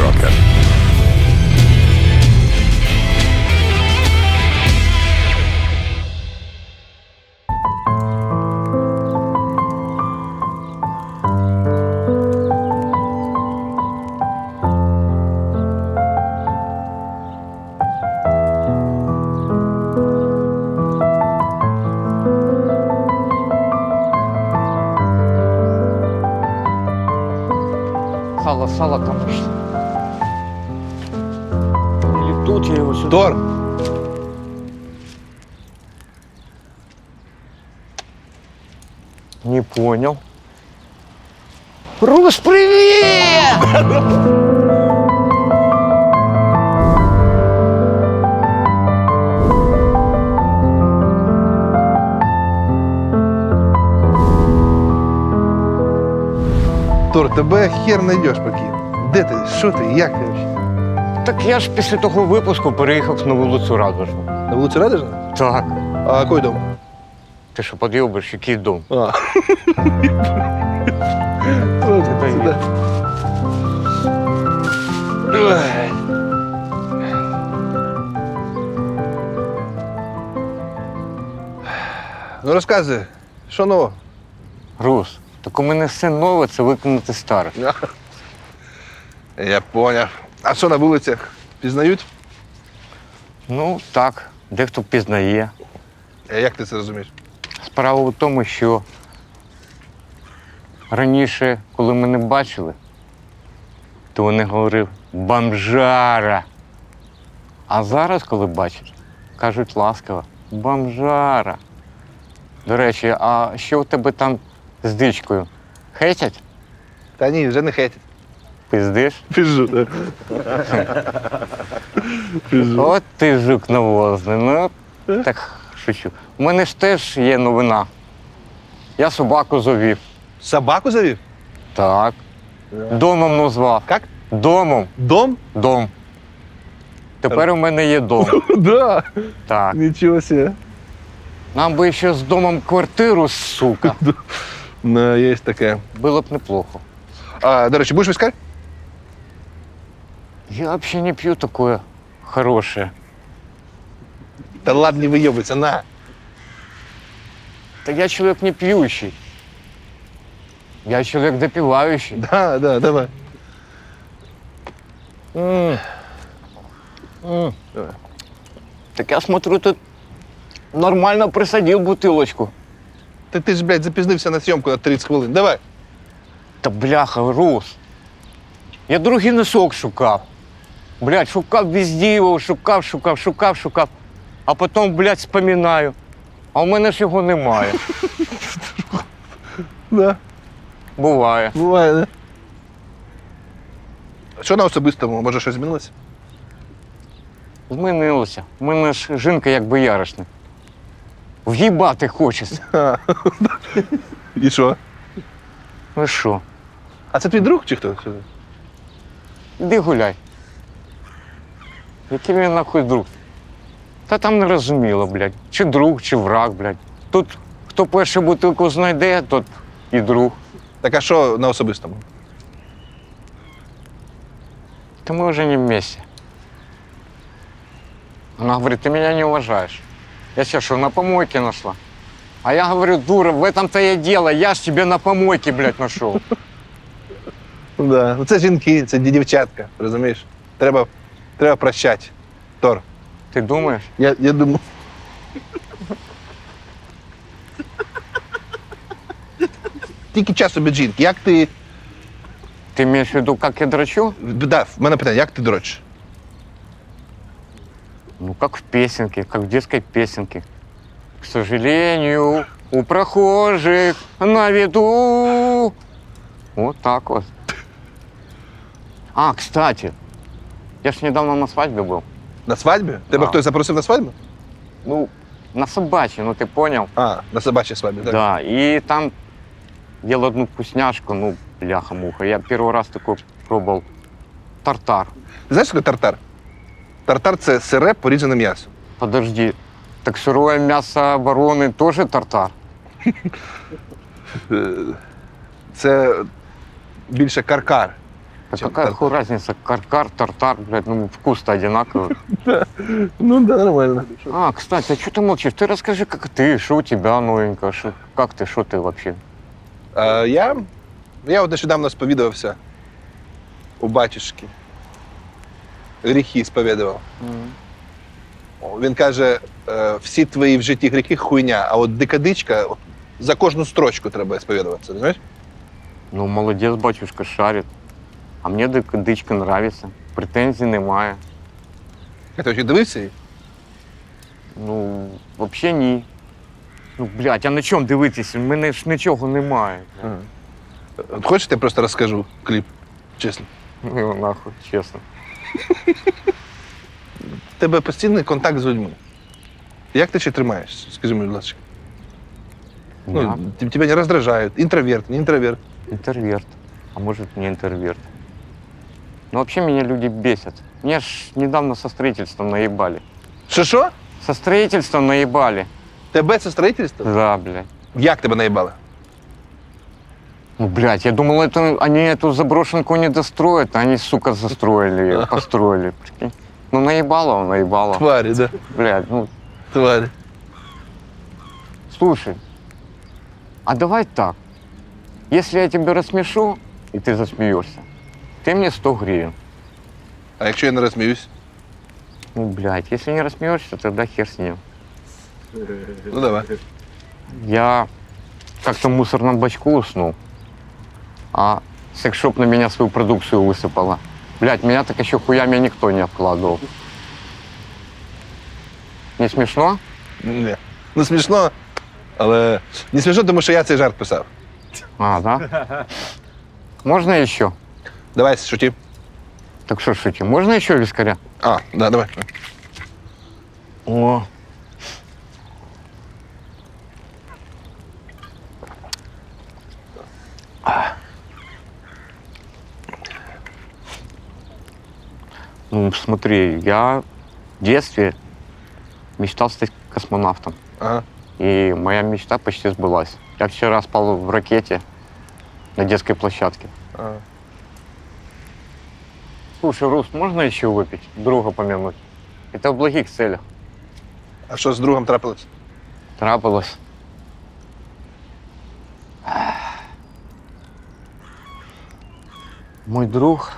Rocker. Salla salla. Тут я его сюда. Тор! Не понял. Рус, привет! Тор, тебе хер знайдеш поки. Де ти? Що ти? Як ти? Так я ж після того випуску переїхав на вулицю Радужну. На вулицю Радужна? Так. А який дом? Ти що подйобиш, який дом? А. Та Сюди. Ой. Ну розказуй, що нового? Рус, так у мене все нове це виконати старе. Я поняв. А що на вулицях? Пізнають? Ну так, дехто пізнає. А Як ти це розумієш? Справа в тому, що раніше, коли мене бачили, то вони говорили бомжара. А зараз, коли бачать, кажуть ласкаво, бомжара. До речі, а що у тебе там з дичкою? Хейтять? Та ні, вже не хейтять. Пиздиш? Піжу, так. Піжу. От ти жук навозний. Ну, так шучу. У мене ж теж є новина. Я собаку завів. Собаку завів? Так. Домом назвав. Як? Домом. Дом? Дом. Тепер у мене є дом. Да. Так. Нічого себе. Нам би ще з домом квартиру, сука. Ну, є таке. Було б неплохо. А, до речі, будеш вискарь? Я вообще не пью такое хорошее. Та ладно, не вийобуйся, на. Так я человек не пьющий. Я человек допивающий. Да, да, давай. М. М. Так я смотрю, ты нормально присадил бутылочку. Та ти ж, блядь, запізнився на зйомку на 30 хвилин. Давай. Та бляха, Рус. Я другий носок шукав. Блядь, шукав везде його, шукав, шукав, шукав, шукав. А потім, блядь, споминаю. А у мене ж його немає. Да, Буває. буває, да. Що на особистому? Може, щось змінилося? Змінилося. У мене ж жінка як бояришник. В'їбати хочеться. А, І що? Ну що, А це твій друг чи хто? іди гуляй. Який він нахуй друг? Та там не розуміло, блядь. Чи друг, чи враг, блядь. Тут хто першу бутилку знайде, тот і друг. Так а що на особистому? Да мы уже не вместе. Она говорит, ты меня не уважаешь. Я тебя что, на помойке нашла? А я говорю, дура, в этом-то и дело, я ж тебе на помойке, блядь, нашел. Да. Ну це жінки, це ді- дівчатка, розумієш? Треба, треба прощати. Тор. Ты думаешь? Я, я думаю. Тільки час від жінки. Як ти. Ты имеешь в виду, как я драчу? Да, в мене питання, як ти дрочиш? Ну, как в песенке, как в детской песенке. К сожалению, у прохожих на виду. Вот так вот. А, кстати, я ж недавно на свадьбе был. На свадьбі? Тебе Да. хтось запросив на свадьбу? Ну, на собачьей, ну ты понял. А, на собачій свадьбі, так. Да, и там ел одну вкусняшку, ну, бляха-муха. Я первый раз такой пробовал тартар. Знаєш, що таке тартар? Тартар це сире порізане м'ясо. Подожди, так сырое мясо обороны тоже тартар? Е, Це більше каркар. Да чем какая тартар. хуй разница, каркар, тартар, блядь, ну вкус-то одинаковый. Ну да, нормально. А, кстати, а что ты молчишь? Ты расскажи, как ты, что у тебя новенькое, шо- как ты, что ты вообще? А, я, я от нещодавно сповідувався у батюшки. Гріхи сповідував. Він каже, е, всі твої в житті гріхи хуйня, а от дикадичка от, за кожну строчку треба сповідуватися, розумієш? Ну, молодец, батюшка, шарит. А мне дик- дичка нравится. Претензий немає. Я ти дивився її? Ну, вообще ні. Ну, блядь, а на чому дивитися? У мене ж нічого немає. От хочеш, я просто розкажу кліп, чесно. Ну, його нахуй, чесно. У тебе постійний контакт з людьми. Як ти ще тримаєшся? Скажи мені, будь ласка. Ну, т- тебе не роздражають. Інтроверт, не интроверт. А может, не интроверт. Но вообще меня люди бесят. Меня ж недавно со строительством наебали. Що що? Со строительством наебали. Тебе це строительство? Да, блядь. Як тебе наїбали? Ну, блядь, я думал, это они эту заброшенку не достроят, а они, сука, застроили ее, построили. Прикинь. Ну, наебало он, наебало. Тварі, да. Блядь, ну, Тварі. слушай, а давай так. Если я тебя рассмешу, и ты засмеешься, ты мне 100 гривен. А якщо я не розсміюсь? Ну, блядь, если не рассмеешься, тогда хер с ним. Ну давай. Я как-то в мусорном бачку уснул, а секшоп на меня свою продукцию высыпала. Блядь, меня так еще хуями никто не обкладывал. Не смешно? Ні. Ну смішно, але не смішно, тому що я цей жарт писав. А, да? Можно еще? Давай, шуті. Так что шути, можно еще вискаря? А, да, давай. О. Ну, смотри, я в детстве мечтал стать космонавтом. Ага. И моя мечта почти сбылась. Я вчера спал в ракете на детской площадке. ага. Слушай, Рус, можно еще выпить? Друга помянуть. Это в благих целях. А що з другом трапилось? Трапилось. Мой друг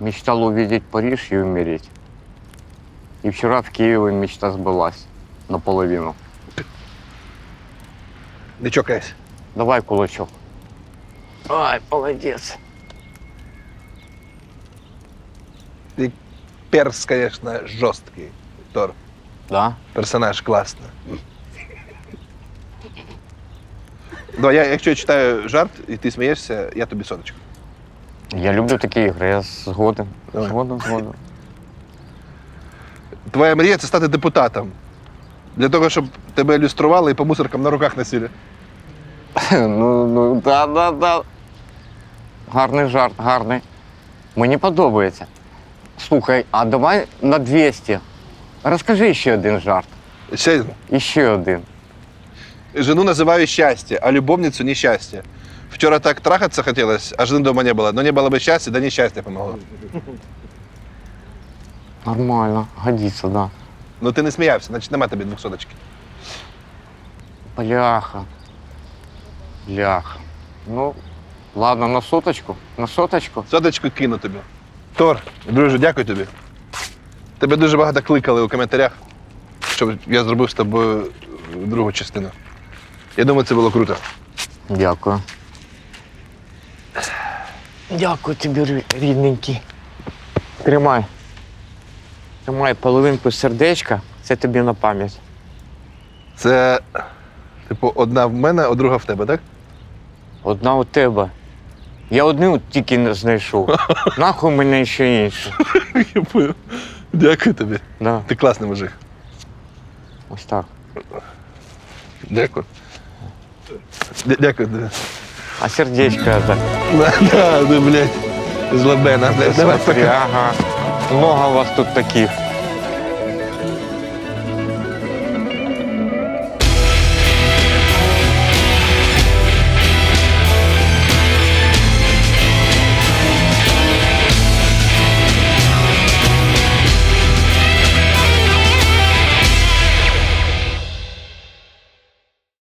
мечтал увидеть Париж и умереть. И вчера в Киеве мечта сбылась наполовину. Не чокайся. Давай кулачок. Ай, молодец. Перс, звісно, жорсткий. Тор. Да? Персонаж класний. Давай, я, якщо я читаю жарт і ти смієшся, я тобі соточку. Я люблю такие игры, я згоден. Давай. Згоден, згоден. Твоя мрія це стати депутатом. Для того, щоб тебе ілюстрували і по мусоркам на руках носили. Ну, ну, да, да, да. Гарний жарт, гарний. Мені подобається. Слухай, а давай на 200. Розкажи ще один жарт. Ще І ще один. жену називаю щастя, а любовницю нещастя. Вчора так трахаться хотілось, а жени дома не було. Но не було би щастя, да нещастя помогло. Нормально, годиться, да. Ну ти не сміявся, значить нема тобі двохсоточки. Бляха. Бляха. Ну, ладно, на соточку. На соточку. Соточку кину тобі. Тор, друже, дякую тобі. Тебе дуже багато кликали у коментарях, щоб я зробив з тобою другу частину. Я думаю, це було круто. Дякую. Дякую тобі, рідненький. Тримай. Тримай половинку сердечка, це тобі на пам'ять. Це, типу, одна в мене, а друга в тебе, так? Одна у тебе. Я одну тільки не знайшов. Нахуй мене ще інше. Я понял. Дякую тобі. Да, Ти класний мужик. ось так. Дякую. Дя- Дякую тобі. А сердечко это. Да, да, да, блядь. Злобена. блядь. Давай Смотри, пока. ага. Много у вас тут таких.